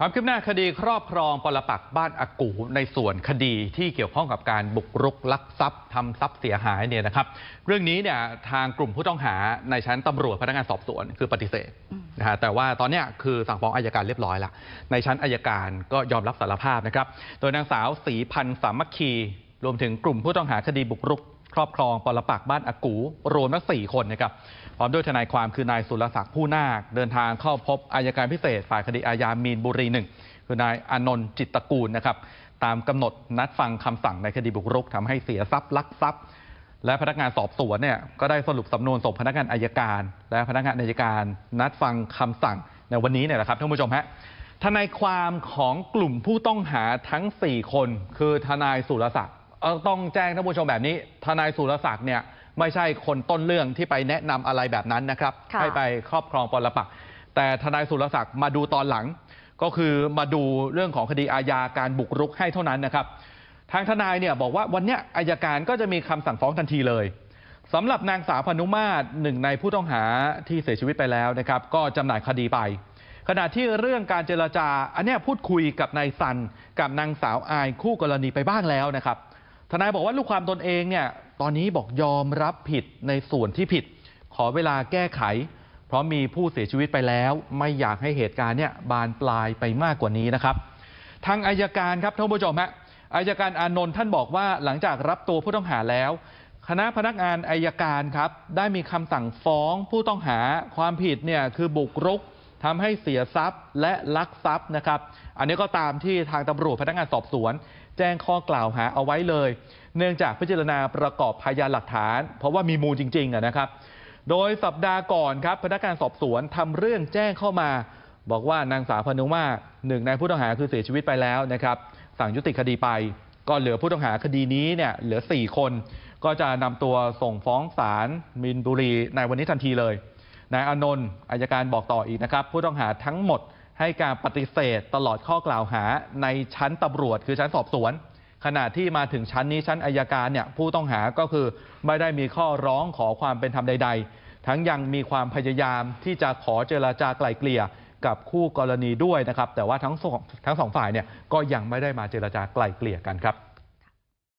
ความคืบหน้าคดีครอบครองปรปักษ์บ้านอากูในส่วนคดีที่เกี่ยวข้องกับการบุกรุกลักทรัพย์ทำทรัพย์เสียหายเนี่ยนะครับ เรื่องนี้เนี่ยทางกลุ่มผู้ต้องหาในชั้นตำรวจพนักงานสอบสวนคือปฏิเสธนะฮะแต่ว่าตอนนี้คือสั่งฟ้องอายการเรียบร้อยล้วในชั้นอายการก็ยอมรับสารภาพนะครับ โดยนางสาวศรีพันธ์สามัคคีรวมถึงกลุ่มผู้ต้องหาคดีบุกรุก ครอบครองปรปักบ้านอากูรวมทั้งสี่คนนะครับพร้อมด้วยทนายความคือนายสุรศักดิ์ผู้นาคเดินทางเข้าพบอายการพิเศษ ฝ่ายคดีอาญามีนบุรีหนึ่งคือนายอนนท์จิตตะกูลนะครับตามกำหนดนัดฟังคำสั่งในคดีบุกรุกทำให้เสียทรัพย์ลักทรัพย์ และพนักงานสอบสวนเนี่ยก็ได้สรุปสำนวนส่งพนักงานอายการ และพนักงานอายการนัดฟังคำสั่งในวันนี้เนี่ยแหละครับท่านผู้ชมฮะทนายความของกลุ่มผู้ต้องหาทั้ง 4 คน คือทนายสุรศักดิ์ ต้องแจ้งท่านผู้ชมแบบนี้ ทนายสุรศักดิ์เนี่ยไม่ใช่คนต้นเรื่องที่ไปแนะนำอะไรแบบนั้นนะครับค่ะให้ไปครอบครองปรปักษ์แต่ทนายสุรศักดิ์มาดูตอนหลัง ก็คือมาดูเรื่องของคดีอาญาการบุกรุกให้เท่านั้นนะครับ ทางทนายเนี่ยบอกว่าวันเนี้ยอายการก็จะมีคำสั่งฟ้องทันทีเลยสำหรับนางสาวพนุมาตรหนึ่งในผู้ต้องหาที่เสียชีวิตไปแล้วนะครับ ก็จำหน่ายคดีไป ขณะที่เรื่องการเจรจา อันเนี้ยพูดคุยกับนายซันกับนางสาวอายคู่กรณีไปบ้างแล้วนะครับ ทนายบอกว่าลูกความตนเองเนี่ยตอนนี้บอกยอมรับผิดในส่วนที่ผิด ขอเวลาแก้ไข เพราะมีผู้เสียชีวิตไปแล้ว ไม่อยากให้เหตุการณ์เนี่ยบานปลายไปมากกว่านี้นะครับ ทางอายการครับท่านผู้ชมฮะอายการอานนท์ท่านบอกว่าหลังจากรับตัวผู้ต้องหาแล้ว คณะพนักงานอายการครับได้มีคำสั่งฟ้องผู้ต้องหาความผิดเนี่ยคือบุกรุก ทำให้เสียทรัพย์และลักทรัพย์นะครับ อันนี้ก็ตามที่ทางตำรวจพนักงานสอบสวน แจ้งข้อกล่าวหาเอาไว้เลย เนื่องจากพิจารณาประกอบพยานหลักฐาน เพราะว่ามีมูลจริงๆนะครับ โดยสัปดาห์ก่อนครับพนักงานสอบสวนทำเรื่องแจ้งเข้ามา บอกว่านางสาวพนุมาหนึ่งในผู้ต้องหาคือเสียชีวิตไปแล้วนะครับสั่งยุติคดีไปก็เหลือผู้ต้องหาคดีนี้เนี่ยเหลือ 4 คน ก็จะนำตัวส่งฟ้องศาลมินบุรีในวันนี้ทันทีเลย นายอานนท์อายการบอกต่ออีกนะครับ ผู้ต้องหาทั้งหมดให้การปฏิเสธตลอดข้อกล่าวหาในชั้นตำรวจคือชั้นสอบสวน ขณะที่มาถึงชั้นนี้ชั้นอายการเนี่ยผู้ต้องหาก็คือไม่ได้มีข้อร้องขอความเป็นธรรมใด ๆ ทั้งยังมีความพยายามที่จะขอเจรจาไกล่เกลี่ยกับคู่กรณีด้วยนะครับ แต่ว่าทั้งสองทั้งสองฝ่ายเนี่ยก็ยังไม่ได้มาเจรจาไกล่เกลี่ยกันครับ